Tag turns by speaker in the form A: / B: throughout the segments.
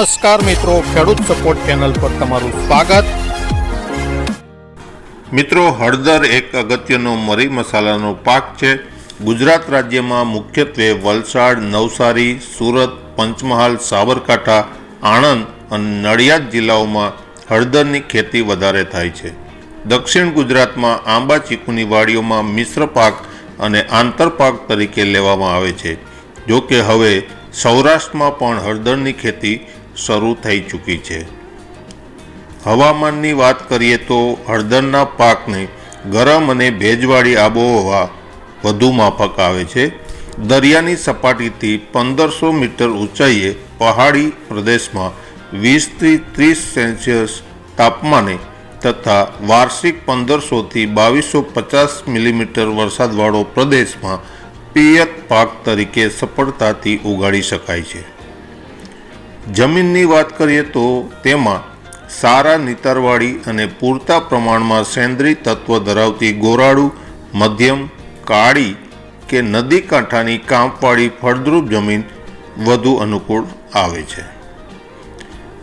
A: નમસ્કાર મિત્રો, ખેડૂત સપોર્ટ ચેનલ પર તમારું સ્વાગત.
B: મિત્રો, હળદર એક અગત્યનો મરી મસાલાનો પાક છે. ગુજરાત રાજ્યમાં મુખ્યત્વે વલસાડ, નવસારી, સુરત, પંચમહાલ, સાબરકાંઠા, આણંદ અને નડિયાદ જિલ્લાઓમાં હળદરની ખેતી વધારે થાય છે. દક્ષિણ ગુજરાતમાં આંબા ચીકુની વાડીઓમાં મિશ્ર પાક અને આંતરપાક તરીકે લેવામાં આવે છે. જો કે હવે સૌરાષ્ટ્રમાં પણ હળદરની ખેતી શરૂ થઈ ચૂકી છે. હવામાનની વાત કરીએ તો હળદરના પાકને ગરમ અને ભેજવાળી આબોહવા વધુ માફક આવે છે. દરિયાની સપાટીથી પંદરસો મીટર ઊંચાઈએ પહાડી પ્રદેશમાં વીસથી ત્રીસ સેલ્સિયસ તાપમાને તથા વાર્ષિક પંદરસોથી બાવીસો પચાસ મિલીમીટર વરસાદવાળો પ્રદેશમાં પિયત પાક તરીકે સફળતાથી ઉગાડી શકાય છે. જમીનની વાત કરીએ તો તેમાં સારા નિતારવાળી અને પૂરતા પ્રમાણમાં સેન્દ્રીય તત્વ ધરાવતી ગોરાળુ મધ્યમ, કાળી કે નદી કાંઠાની કાંપવાળી ફળદ્રુપ જમીન વધુ અનુકૂળ આવે છે.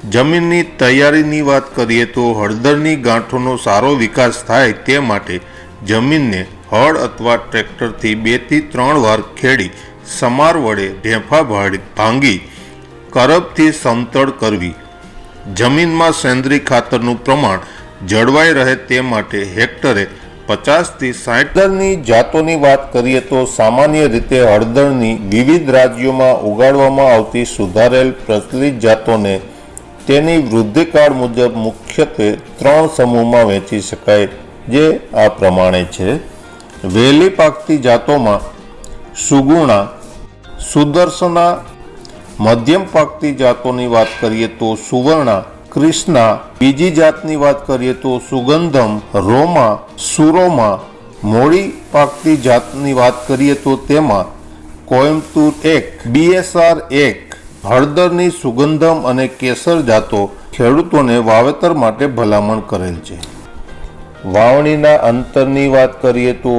B: જમીનની તૈયારીની વાત કરીએ તો હળદરની ગાંઠોનો સારો વિકાસ થાય તે માટે જમીનને હળ અથવા ટ્રેક્ટરથી બેથી ત્રણ વાર ખેડી, સમાર વડે ઢેફા ભાંગી કરબથી સમતળ કરવી. જમીનમાં સેન્દ્રિય ખાતરનું પ્રમાણ જળવાઈ રહે તે માટે હેક્ટરે પચાસથી સાઠની જાતોની વાત કરીએ તો સામાન્ય રીતે હળદરની વિવિધ રાજ્યોમાં ઉગાડવામાં આવતી સુધારેલ પ્રચલિત જાતોને તેની વૃદ્ધિકાળ મુજબ મુખ્યત્વે ત્રણ સમૂહમાં વહેંચી શકાય જે આ પ્રમાણે છે. વહેલી પાકતી જાતોમાં સુગુણા, સુદર્શના મધ્યમ પાકતી જાતોની વાત કરીએ તો સુવર્ણા ક્રિષ્ના બીજી જાતની વાત કરીએ તો સુગંધમ, રોમા, સુરોમા. મોડી પાકતી જાતની વાત કરીએ તો તેમાં કોયમ્બતુર એક બીએસઆર એક, હળદરની સુગંધમ અને કેસર જાતો ખેડૂતોને વાવેતર માટે ભલામણ કરેલ છે. વાવણીના અંતરની વાત કરીએ તો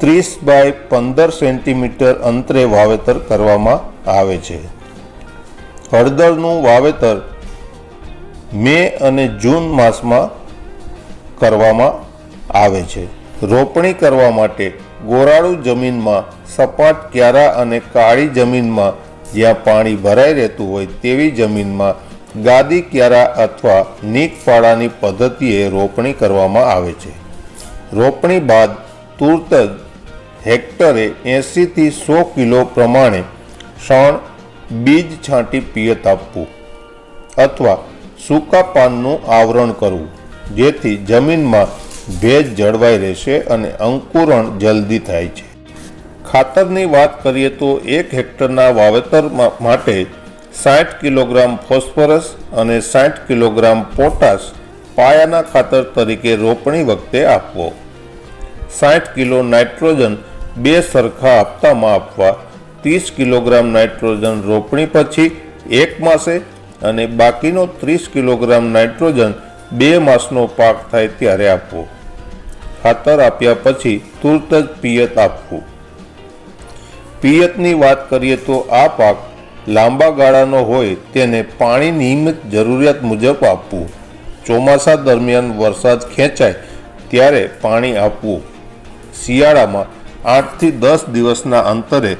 B: ત્રીસ બાય પંદર સેન્ટીમીટર અંતરે વાવેતર કરવામાં આવે છે. હળદરનું વાવેતર મે અને જૂન માસમાં કરવામાં આવે છે. રોપણી કરવા માટે ગોરાળુ જમીનમાં, સપાટ ક્યારા અને કાળી જમીનમાં જ્યાં પાણી ભરાઈ રહેતું હોય તેવી જમીનમાં ગાદી ક્યારા અથવા નીક ફાળાની પદ્ધતિએ રોપણી કરવામાં આવે છે. રોપણી બાદ તુરત જ હેક્ટરે એંશીથી સો કિલો પ્રમાણે શણ બીજ છાંટી પિયત આપવું અથવા સૂકા પાનનું આવરણ કરવું, જેથી જમીનમાં ભેજ જળવાઈ રહેશે અને અંકુરણ જલ્દી થાય છે. ખાતરની વાત કરીએ તો એક હેક્ટરના વાવેતર માટે સાઠ કિલોગ્રામ ફોસ્ફરસ અને સાઠ કિલોગ્રામ પોટાશ પાયાના ખાતર તરીકે રોપણી વખતે આપવો. સાઠ કિલો નાઇટ્રોજન બે સરખા હપ્તામાં આપવા ત્રીસ કિલોગ્રામ નાઇટ્રોજન રોપણી પછી એક માસે અને બાકીનો ત્રીસ કિલોગ્રામ નાઇટ્રોજન બે માસનો પાક થાય ત્યારે આપવો. ખાતર આપ્યા પછી તુરત જ પિયત આપવું. પિયતની વાત કરીએ તો આ પાક લાંબા ગાળાનો હોય તેને પાણી નિયમિત જરૂરિયાત મુજબ આપવું. ચોમાસા દરમિયાન વરસાદ ખેંચાય ત્યારે પાણી આપવું. શિયાળામાં આઠથી દસ દિવસના અંતરે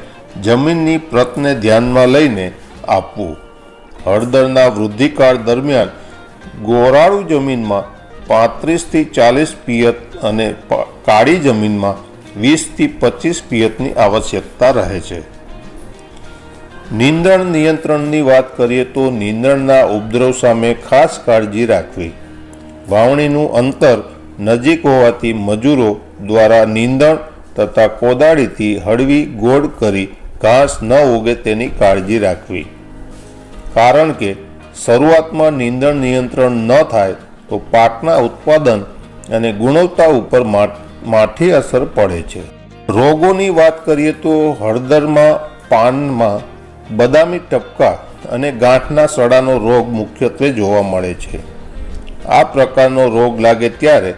B: જમીનની પ્રતને ધ્યાનમાં લઈને આપવું. હળદરના વૃદ્ધિકાળ દરમિયાન ગોરાળુ જમીનમાં પાંત્રીસથી ચાલીસ પિયત અને કાળી જમીનમાં વીસથી પચીસ પિયતની આવશ્યકતા રહે છે. નીંદણ નિયંત્રણની વાત કરીએ તો નીંદણના ઉપદ્રવ સામે ખાસ કાળજી રાખવી. વાવણીનું અંતર નજીક હોવાથી મજૂરો દ્વારા નીંદણ તથા કોદાળીથી હળવી ગોળ કરી ઘાસ ન ઉગે તેની કાળજી રાખવી. કારણ કે શરૂઆતમાં નીંદણ નિયંત્રણ ન થાય તો પાકના ઉત્પાદન અને ગુણવત્તા ઉપર માઠી અસર પડે છે. રોગોની વાત કરીએ તો હળદરમાં, પાનમાં બદામી ટપકા અને ગાંઠના સડાનો રોગ મુખ્યત્વે જોવા મળે છે. આ પ્રકારનો રોગ લાગે ત્યારે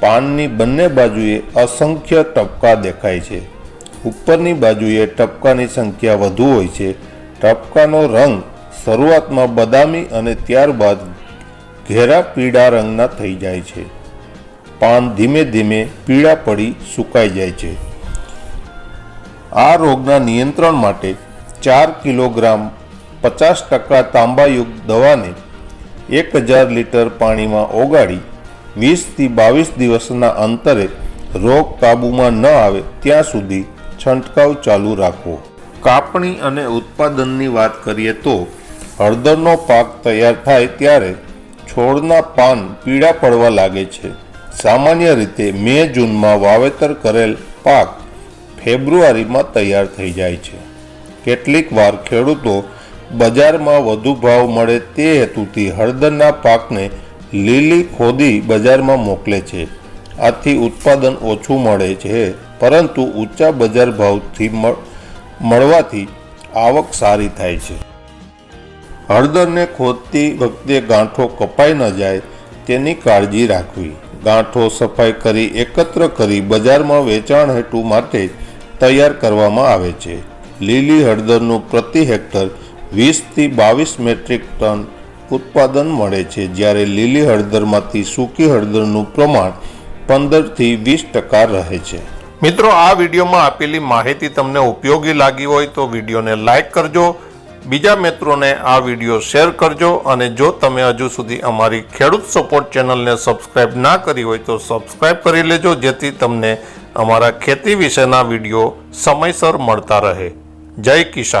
B: પાનની બંને બાજુએ અસંખ્ય ટપકા દેખાય છે. ઉપરની બાજુએ ટપકાની સંખ્યા વધુ હોય છે. ટપકાનો રંગ શરૂઆતમાં બદામી અને ત્યારબાદ ઘેરા પીળા રંગના થઈ જાય છે. પાન ધીમે ધીમે પીળા પડી સુકાઈ જાય છે. આ રોગના નિયંત્રણ માટે ચાર કિલોગ્રામ પચાસ ટકા તાંબાયુક્ત દવાને એક હજાર લીટર પાણીમાં ઓગાળી વીસથી બાવીસ દિવસના અંતરે રોગ કાબૂમાં ન આવે ત્યાં સુધી છંટકાવ ચાલુ રાખવો. કાપણી અને ઉત્પાદનની વાત કરીએ તો હળદરનો પાક તૈયાર થાય ત્યારે છોડના પાન પીળા પડવા લાગે છે. સામાન્ય રીતે મે જૂનમાં વાવેતર કરેલ પાક ફેબ્રુઆરીમાં તૈયાર થઈ જાય છે. કેટલીક વાર ખેડૂતો બજારમાં વધુ ભાવ મળે તે હેતુથી હળદરના પાકને લીલી ખોદી બજારમાં મોકલે છે. આથી ઉત્પાદન ઓછું મળે છે, પરંતુ ઊંચા બજાર ભાવથી મળ- મળવાથી આવક સારી થાય છે. હળદરને ખોદતી વખતે ગાંઠો કપાઈ ન જાય તેની કાળજી રાખવી. ગાંઠો સફાઈ કરી એકત્ર કરી બજારમાં વેચાણ હેતુ માટે તૈયાર કરવામાં આવે છે. લીલી હળદરનું પ્રતિ હેક્ટર વીસથી બાવીસ મેટ્રિક ટન ઉત્પાદન મળે છે. જ્યારે લીલી હળદરમાંથી સૂકી હળદરનું પ્રમાણ પંદરથી વીસ ટકા રહે છે.
A: મિત્રો, આ વિડીયોમાં આપેલી માહિતી તમને ઉપયોગી લાગી હોય તો વિડીયોને લાઇક કરજો. બીજા મિત્રોને આ વીડિયો શેર કરજો અને જો તમે હજુ સુધી અમારી ખેડૂત સપોર્ટ ચેનલને સબસ્ક્રાઇબ ના કરી હોય તો સબસ્ક્રાઇબ કરી લેજો, જેથી તમને અમારા ખેતી વિશેના વીડિયો સમયસર મળતા રહે. જય કિસાન.